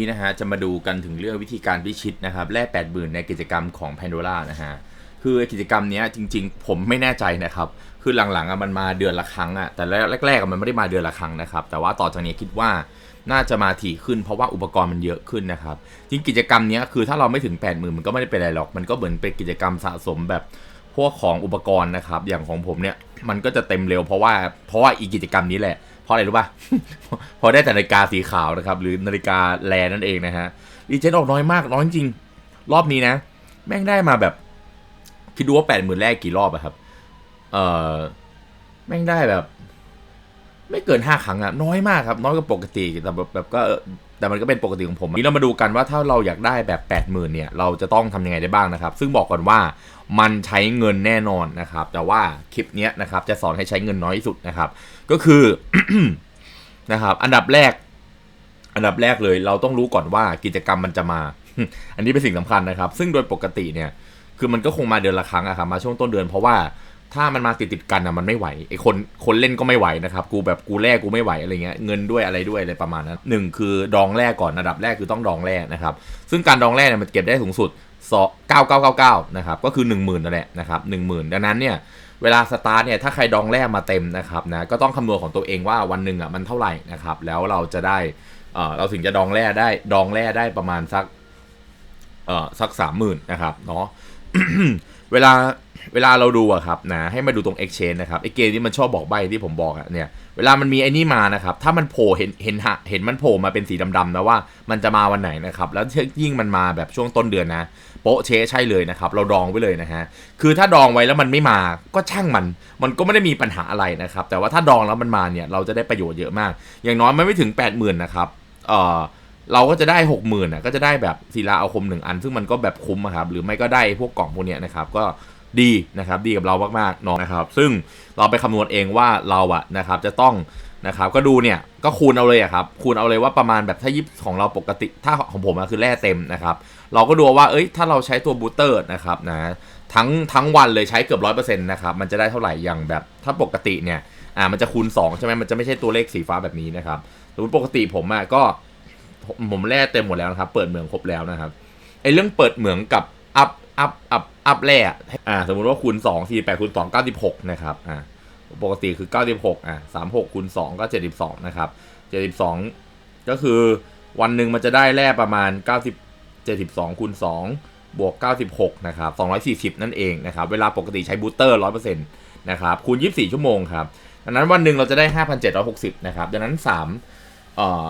นี้นะฮะจะมาดูกันถึงเรื่องวิธีการพิชิตนะครับแลกแปดหมื่นในกิจกรรมของ Pandora นะฮะคือกิจกรรมนี้จริงๆ ผมไม่แน่ใจนะครับ คือหลังๆมันมาเดือนละครั้งอะแต่แรกๆมันไม่ได้มาเดือนละครั้งนะครับ แต่ว่าต่อจากนี้คิดว่าน่าจะมาถี่ขึ้นเพราะว่าอุปกรณ์มันเยอะขึ้นนะครับ จริงกิจกรรมนี้คือถ้าเราไม่ถึง 8 0,000 มันก็ไม่ได้เป็นอะไรหรอก มันก็เหมือนเป็นกิจกรรมสะสมแบบพวกของอุปกรณ์นะครับ อย่างของผมเนี่ยมันก็จะเต็มเร็วเพราะว่าเพราะว่าอีกกิจกรรมนี้แหละ เพราะอะไรรู้ป่ะ พอได้แต่นาฬิกาสีขาวนะครับ หรือนาฬิกาแลนั่นเองนะฮะดีเจนออกน้อยมากน้อยจริง รอบนี้นะ แม่งได้มาแบบ คิดดูว่าแปดหมื่นแรกกี่รอบอะครับ เออแม่งได้แบบ ไม่เกินห้าครั้งอะน้อยมากครับ น้อยกว่าปกติแต่แบบแบบก็แต่มันก็เป็นปกติของผมนี่เรามาดูกันว่าถ้าเราอยากได้แบบแปดหมื่นเนี่ยเราจะต้องทำยังไงได้บ้างนะครับ ซึ่งบอกก่อนว่ามันใช้เงินแน่นอนนะครับ แต่ว่าคลิปนี้นะครับจะสอนให้ใช้เงินน้อยที่สุดนะครับ ก็คือนะครับอันดับแรก อันดับแรกเลย เราต้องรู้ก่อนว่ากิจกรรมมันจะมา อันนี้เป็นสิ่งสำคัญนะครับ ซึ่งโดยปกติเนี่ย คือมันก็คงมาเดือนละครั้งอะครับมาช่วงต้นเดือนเพราะว่า ถ้ามันมาติดติดกันอะมันไม่ไหวไอคนคนเล่นก็ไม่ไหวนะครับกูแบบกูแรกกูไม่ไหวอะไรเงี้ยเงินด้วยอะไรด้วยอะไรประมาณนั้นหนึ่งคือดองแรกก่อนอันดับแรกคือต้องดองแรกนะครับซึ่งการดองแรกเนี่ยมันเก็บได้สูงสุดสเก้าเก้าเก้าเก้านะครับก็คือหนึ่งหมื่นนั่นแหละนะครับหนึ่งหมื่นดังนั้นเนี่ยเวลาสตาร์ทเนี่ยถ้าใครดองแรกมาเต็มนะครับนะก็ต้องคำนวณของตัวเองว่าวันหนึ่งอะมันเท่าไหร่นะครับแล้วเราจะได้เออเราถึงจะดองแร่ได้ดองแร่ได้ประมาณสักเออสักสามหมื่นนะครับเนาะ เวลาเวลาเราดูอะครับนะให้มาดูตรง exchange นะครับไอเกมที่มันชอบบอกใบที่ผมบอกอะเนี่ยเวลามันมีไอ้นี่มานะครับถ้ามันโผล่เห็นเห็นหะเห็นมันโผล่มาเป็นสีดำๆนะว่ามันจะมาวันไหนนะครับแล้วยิ่งมันมาแบบช่วงต้นเดือนนะโป๊ะเชใช่เลยนะครับเราดองไว้เลยนะฮะคือถ้าดองไว้แล้วมันไม่มาก็ช่างมัน มันก็ไม่ได้มีปัญหาอะไรนะครับแต่ว่าถ้าดองแล้วมันมาเนี่ยเราจะได้ประโยชน์เยอะมาก อย่างน้อยมันไม่ถึง 8 0,000นะครับเอ่อ เราก็จะได้6 0,000นะก็จะได้แบบศิลาอาคมหนึ่งอัน ซึ่งมันก็แบบคุ้มครับหรือไม่ก็ได้พวกกล่องพวกเนี้ยนะครับก็ดีนะครับดีกับเรามากๆเนาะนะครับ ซึ่งเราไปคำนวณเองว่าเราอะนะครับจะต้องนะครับก็ดูเนี่ยก็คูณเอาเลยอะครับคูณเอาเลยว่าประมาณแบบถ้ายิบของเราปกติถ้าของผมอะคือแร่เต็มนะครับเราก็ดูว่าเอ้ยถ้าเราใช้ตัวบูเตอร์นะครับนะทั้งทั้งวันเลยใช้เกือบร้อยเปอร์เซ็นต์นะครับมันจะได้เท่าไหร่อย่างแบบถ้าปกติเนี่ยอ่ามันจะคูณ 2 ใช่ไหมมันจะไม่ใช่ตัวเลขสีฟ้าแบบนี้นะครับสมมติปกติผมอะก็ ผมแร่เต็มหมดแล้วนะครับ เปิดเหมืองครบแล้วนะครับไอเรื่องเปิดเหมืองกับอัพอัพอัพอัพแร่อ่าสมมุติว่าคูณ2 48คูณ2 96นะครับอ่าปกติคือ96อ่า36คูณ2ก็72นะครับ72ก็คือวันหนึ่งมันจะได้แร่ประมาณ90 72คูณ2บวก96นะครับ240นั่นเองนะครับเวลาปกติใช้บูสเตอร์100%นะครับคูณ24ชั่วโมงครับดังนั้นวันหนึ่งเราจะได้5,760นะครับดังนั้น3เอ่อ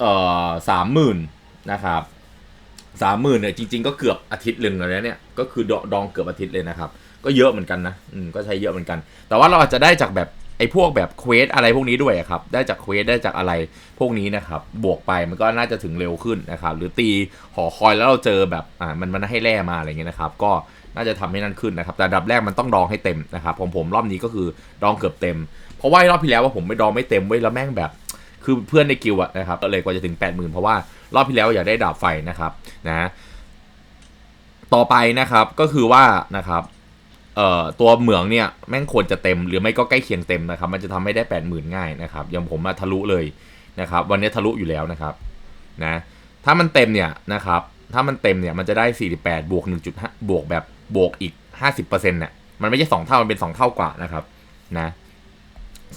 เอ่อ30,000นะครับ30,000เนี่ยจริง ๆ ก็เกือบอาทิตย์หนึ่งแล้วเนี่ยก็คือดดองเกือบอาทิตย์เลยนะครับ ก็เยอะเหมือนกันนะอืมก็ใช้เยอะเหมือนกัน แต่ว่าเราอาจจะได้จากแบบไอ้พวกแบบเควสอะไรพวกนี้ด้วยครับได้จากเควสได้จากอะไรพวกนี้นะครับบวกไปมันก็น่าจะถึงเร็วขึ้นนะครับหรือตีหอคอยแล้วเราเจอแบบอ่ามันมันให้แร่มาอะไรเงี้ยนะครับก็น่าจะทำให้นั่นขึ้นนะครับแต่ดับแรกมันต้องดองให้เต็มนะครับผมผมรอบนี้ก็คือดองเกือบเต็ม เพราะว่ารอบที่แล้วว่าผมไม่ดองไม่เต็มเว้ยแล้วแม่งแบบ คือเพื่อนในกิวอะนะครับก็เลยกว่าจะถึง 8 0,000 เพราะว่ารอบที่แล้วอยากได้ดาบไฟนะครับนะต่อไปนะครับก็คือว่านะครับเอ่อตัวเหมืองเนี่ยแม่งควรจะเต็มหรือไม่ก็ใกล้เคียงเต็มนะครับ มันจะทำให้ได้ 8 0,000 ง่ายนะครับอย่างผมมาทะลุเลยนะครับวันนี้ทะลุอยู่แล้วนะครับนะถ้ามันเต็มเนี่ยนะครับถ้ามันเต็มเนี่ยมันจะได้ 48 บวก 1.5 บวกแบบบวกอีก 50%เนี่ยมันไม่ใช่ 2 เท่า มันเป็น 2 เท่ากว่านะครับนะ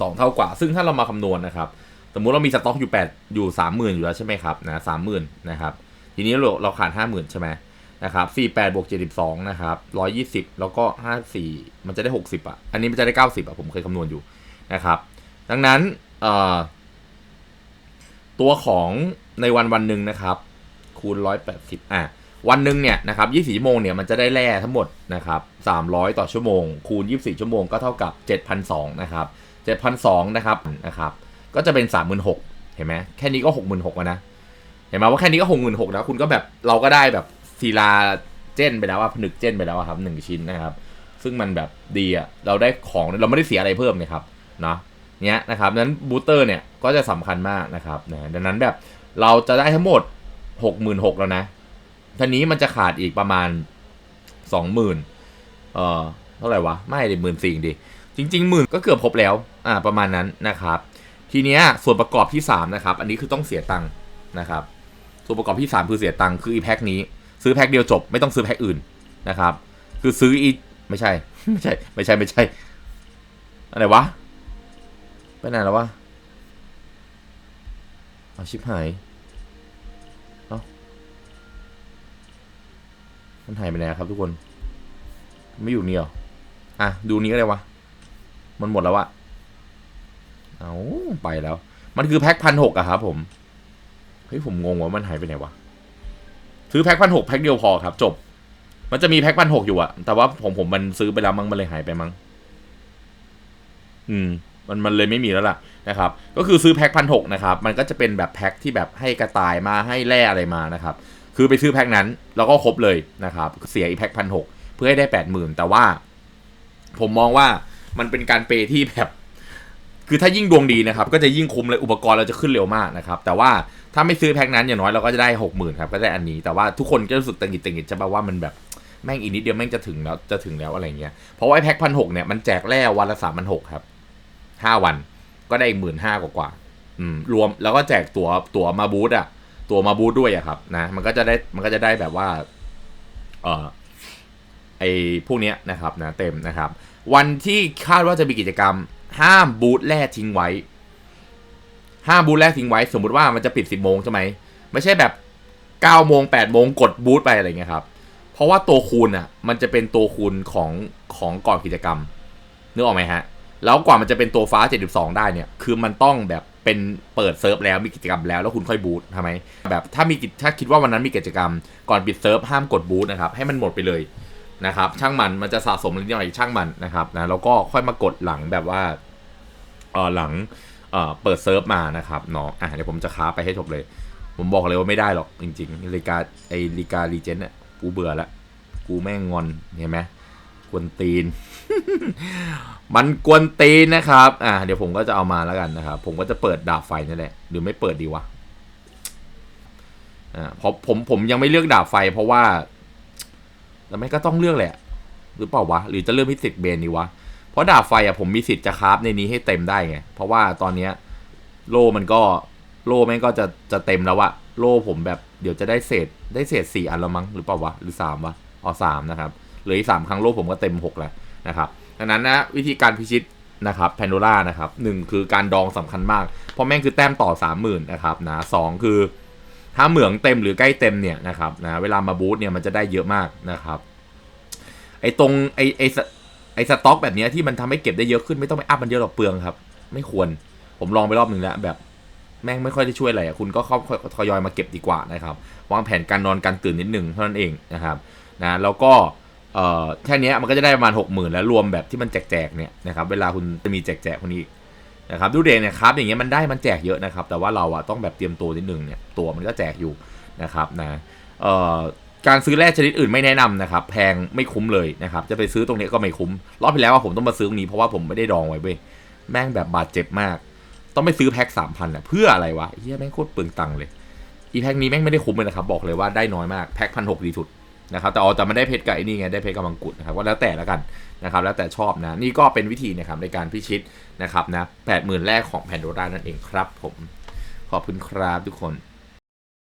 สองเท่ากว่า ซึ่งถ้าเรามาคำนวณนะครับ สมมุติเรามีสต็อกอยู่ 8 อยู่ 30,000 อยู่แล้วใช่ไหมครับนะ30,000นนะครับทีนี้เราเราขาด 50,000 ใช่ไหมนะครับ48บวก72นะครับ120แล้วก็54มันจะได้60อะ อันนี้มันจะได้90อะ ผมเคยคำนวณอยู่นะครับ ดังนั้นเอ่อตัวของในวันวันหนึ่งนะครับ คูณ180อะ วันหนึ่งเนี่ยนะครับ24ชั่วโมงเนี่ยมันจะได้แร่ทั้งหมดนะครับ300ต่อชั่วโมง คูณ24ชั่วโมงก็เท่ากับ7,200นะครับ7,200นะครับนะครับ ก็จะเป็น36,000เห็นไหมแค่นี้ก็66,000แล้วนะ เห็นไหมว่าแค่นี้ก็66,000แล้วคุณก็แบบเราก็ได้แบบศิลาเจนไปแล้วว่าผนึกเจนไปแล้วครับหนึ่งชิ้นนะครับ ซึ่งมันแบบดีอะเราได้ของเราไม่ได้เสียอะไรเพิ่มเนี่ยครับเนาะเนี้ยนะครับนั้นบูสเตอร์เนี่ยก็จะสำคัญมากนะครับนะดังนั้นแบบเราจะได้ทั้งหมด 66,000แล้วนะทีนี้มันจะขาดอีกประมาณ 20,000เอ่อเท่าไหร่วะ ไม่ดิหมื่นสี่ดิจริงๆหมื่นก็เกือบครบแล้วอ่าประมาณนั้นนะครับ ทีเนี้ยส่วนประกอบที่3นะครับอันนี้คือต้องเสียตังค์นะครับส่วนประกอบที่สามคือเสียตังค์คืออีแพ็คนี้ ซื้อแพ็คเดียวจบไม่ต้องซื้อแพ็คอื่นนะครับคือซื้ออีไม่ใช่ไม่ใช่ไม่ใช่ไม่ใช่อะไรวะไปไหนแล้ววะเอาชิบหายเอ้ามันหายไปไหนครับทุกคน ไม่อยู่นี่หรออะดูนี้ก็ได้วะมันหมดแล้วอะ เอาไปแล้ว มันคือแพ็คพันหกอะครับผมเฮ้ยผมงงว่ามันหายไปไหนวะซื้อแพ็คพันหกแพ็คเดียวพอครับ จบ มันจะมีแพ็คพันหกอยู่อะแต่ว่าผมผมมันซื้อไปแล้วมั้งมันเลยหายไปมั้งอืม มันมันเลยไม่มีแล้วล่ะนะครับ ก็คือซื้อแพ็คพันหกนะครับ มันก็จะเป็นแบบแพ็คที่แบบให้กระต่ายมาให้แร่อะไรมานะครับ คือไปซื้อแพ็คนั้น แล้วก็ครบเลยนะครับ เสียอีแพ็คพันหกเพื่อให้ได้แปดหมื่นแต่ว่า ผมมองว่ามันเป็นการเปย์ที่แบบ คือถ้ายิ่งดวงดีนะครับก็จะยิ่งคุ้มเลยอุปกรณ์เราจะขึ้นเร็วมากนะครับแต่ว่าถ้าไม่ซื้อแพ็คนั้นอย่างน้อยเราก็จะได้หกหมื่นครับก็ได้อันนี้แต่ว่าทุกคนก็รู้สึกตังหิดตังหิดจะแบบว่ามันแบบแม่งอีกนิดเดียวแม่งจะถึงแล้วจะถึงแล้วอะไรเงี้ยเพราะว่าไอ้แพ็คพันหกเนี่ยมันแจกแร่วันละสามพันหกครับห้าวันก็ได้อีกหมื่นห้ากว่าๆอืมรวมแล้วก็แจกตัวตัวมาบูธอะตัวมาบูธด้วยอะครับนะมันก็จะได้มันก็จะได้แบบว่าเออไอพวกเนี้ยนะครับนะเต็มนะครับ วันที่คาดว่าจะมีกิจกรรม ห้ามบูธแร่ทิ้งไว้ ห้ามบูธแรกทิ้งไว้ สมมุติว่ามันจะปิดสิบโมงใช่ไหมไม่ใช่แบบเก้าโมงแปดโมงกดบูธไปอะไรเงี้ยครับ เพราะว่าตัวคูณอะ มันจะเป็นตัวคูณของของก่อนกิจกรรมนึกออกไหมฮะ แล้วกว่ามันจะเป็นตัวฟ้า 72 ได้เนี่ย คือมันต้องแบบเป็นเปิดเซิร์ฟแล้วมีกิจกรรมแล้วแล้วคุณค่อยบูธทำไมแบบถ้ามีถ้าคิดว่าวันนั้นมีกิจกรรม ก่อนปิดเซิร์ฟห้ามกดบูธนะครับให้มันหมดไปเลย นะครับ ช่างมันมันจะสะสมนิดหน่อยช่างมันนะครับนะแล้วก็ค่อยมากดหลังแบบว่าเออหลังเออเปิดเซิร์ฟมานะครับเนาะอะเดี๋ยวผมจะค้าไปให้จบเลย ผมบอกเลยว่าไม่ได้หรอกจริงๆลิกาไอลิกาลีเจนเนี่ยกูเบื่อละกูแม่งงอนเห็นไหมกวนตีน มันกวนตีนนะครับ อะเดี๋ยวผมก็จะเอามาแล้วกันนะครับ ผมก็จะเปิดดาบไฟนั่นแหละ หรือไม่เปิดดีวะ อ่าเพราะผมผมยังไม่เลือกดาบไฟ เพราะว่า แล้วไม่ก็ต้องเลือกแหละ หรือเปล่าวะ หรือจะเลือกพิสิกเบนดีวะ เพราะดาบไฟอะผมมีสิทธิ์จะคราฟในนี้ให้เต็มได้ไง เพราะว่าตอนเนี้ยโล่มันก็โล่แม่งก็จะจะเต็มแล้วอะโล่ผมแบบเดี๋ยวจะได้เศษได้เศษสี่อันแล้วมั้งหรือเปล่าวะหรือสามวะอ๋อสามนะครับเหลืออีกสามครั้งโล่ผมก็เต็มหกแล้วนะครับดังนั้นนะวิธีการพิชิตนะครับแพนโดล่านะครับหนึ่งคือการดองสำคัญมาก เพราะแม่งคือแต้มต่อสามหมื่นนะครับนะสองคือ ถ้าเหมืองเต็มหรือใกล้เต็มเนี่ยนะครับนะเวลามาบูทเนี่ยมันจะได้เยอะมากนะครับไอ้ตรงไอ้ไอ้ไอ้สต็อกแบบเนี้ยที่มันทำให้เก็บได้เยอะขึ้นไม่ต้องไปอัพมันเยอะหรอกเปลืองครับ ไม่ควรผมลองไปรอบหนึ่งแล้วแบบแม่งไม่ค่อยได้ช่วยอะไรคุณก็เข้าทยอยมาเก็บดีกว่านะครับวางแผนการนอนการตื่นนิดหนึ่งเท่านั้นเองนะครับนะแล้วก็เอ่อแค่นี้มันก็จะได้ประมาณหกหมื่นแล้วรวมแบบที่มันแจกๆเนี่ยนะครับเวลาคุณจะมีแจกๆคนนี้ นะครับดูเด็กเนี่ยครับอย่างเงี้ยมันได้มันแจกเยอะนะครับ แต่ว่าเราอะต้องแบบเตรียมตัวนิดนึงเนี่ยตัวมันก็แจกอยู่นะครับนะเอ่อการซื้อแร่ชนิดอื่นไม่แนะนำนะครับแพงไม่คุ้มเลยนะครับจะไปซื้อตรงนี้ก็ไม่คุ้มรอบที่แล้วว่าผมต้องมาซื้อตรงนี้เพราะว่าผมไม่ได้ดองไว้เว้ยแม่งแบบบาดเจ็บมาก ต้องไปซื้อแพ็คสามพันอะเพื่ออะไรวะเฮียแม่งโคตรเปลืองตังค์เลยอีแพ็คนี้แม่งไม่ได้คุ้มเลยนะครับบอกเลยว่าได้น้อยมากแพ็คพันหกดีสุด นะครับแต่อ๋อแต่มันได้เพชรกับไอ้นี่ไงได้เพชรกับมังกรนะครับก็แล้วแต่แล้วกันนะครับแล้วแต่ชอบนะนี่ก็เป็นวิธีนะครับในการพิชิตนะครับนะแปดหมื่นแรกของแพนโดร่านั่นเองครับผมขอบคุณครับทุกคน